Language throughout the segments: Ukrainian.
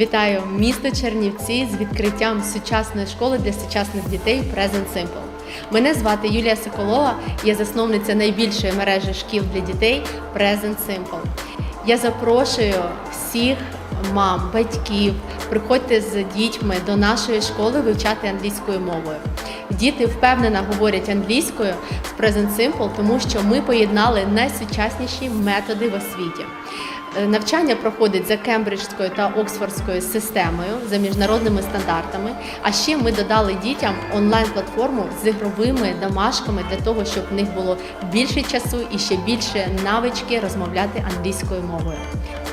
Вітаю місто Чернівці з відкриттям сучасної школи для сучасних дітей Present Simple. Мене звати Юлія Соколова, я засновниця найбільшої мережі шкіл для дітей Present Simple. Я запрошую всіх мам, батьків, приходьте з дітьми до нашої школи вивчати англійською мовою. Діти впевнено говорять англійською з Present Simple, тому що ми поєднали найсучасніші методи в освіті. Е, Навчання проходить за кембриджською та оксфордською системою за міжнародними стандартами. А ще ми додали дітям онлайн-платформу з ігровими домашками для того, щоб в них було більше часу і ще більше навички розмовляти англійською мовою.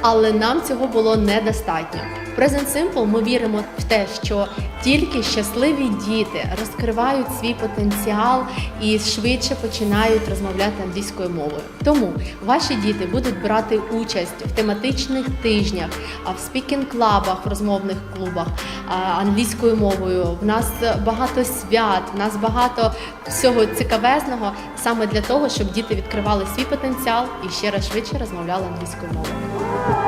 Але нам цього було недостатньо. Present Simple ми віримо в те, що тільки щасливі діти розкривають свій потенціал і швидше починають розмовляти англійською мовою. Тому ваші діти будуть брати участь в тематичних тижнях, в спікінг-клабах, в розмовних клубах англійською мовою. В нас багато свят, в нас багато всього цікавезного саме для того, щоб діти відкривали свій потенціал і ще раз швидше розмовляли англійською мовою.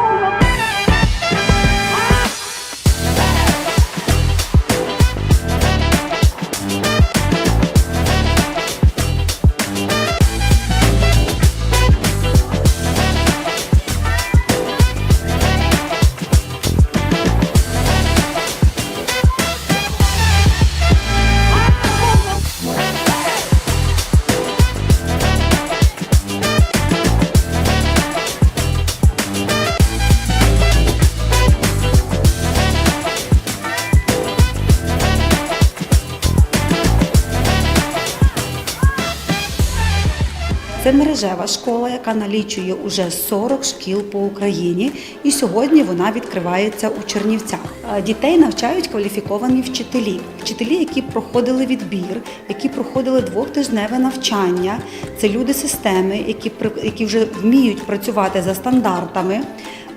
Це мережева школа, яка налічує уже 40 шкіл по Україні, і сьогодні вона відкривається у Чернівцях. Дітей навчають кваліфіковані вчителі, вчителі, які проходили відбір, які проходили двохтижневе навчання. Це люди системи, які які вже вміють працювати за стандартами.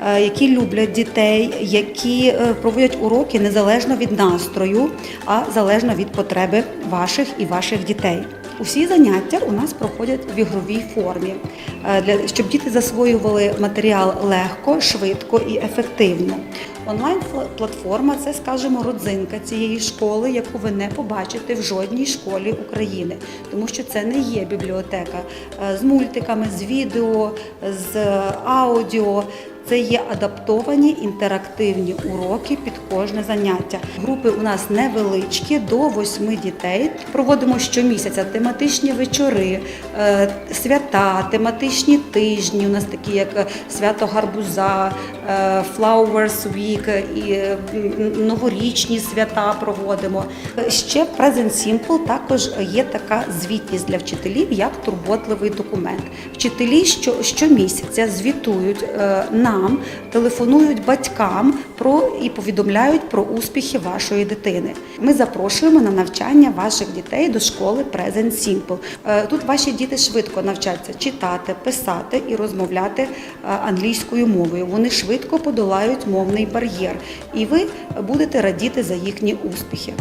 е, Які люблять дітей, які е, проводять уроки незалежно від настрою, а залежно від потреби ваших і ваших дітей. Усі заняття у нас проходять в ігровій формі, е, для щоб діти засвоювали матеріал легко, швидко і ефективно. Онлайн-платформа це, скажімо, родзинка цієї школи, яку ви не побачите в жодній школі України, тому що це не є бібліотека е, з мультиками, з відео, з аудіо. Це є адаптовані інтерактивні уроки під кожне заняття. Групи у нас невеличкі, до восьми дітей. Проводимо щомісяця тематичні вечори, е, свята, тематичні тижні. У нас такі, як е, свято гарбуза, е, Flowers Week і новорічні свята проводимо. Ще Present Simple також є така звітність для вчителів, як турботливий документ. Вчителі що, щомісяця звітують е, нам, телефонують батькам про і повідомляють про успіхи вашої дитини. Ми запрошуємо на навчання ваших дітей до школи Present Simple. Е, Тут ваші діти швидко навчаться читати, писати і розмовляти е, англійською мовою. Вони швидко подолають мовний бар'єр, і ви будете радіти за їхні успіхи.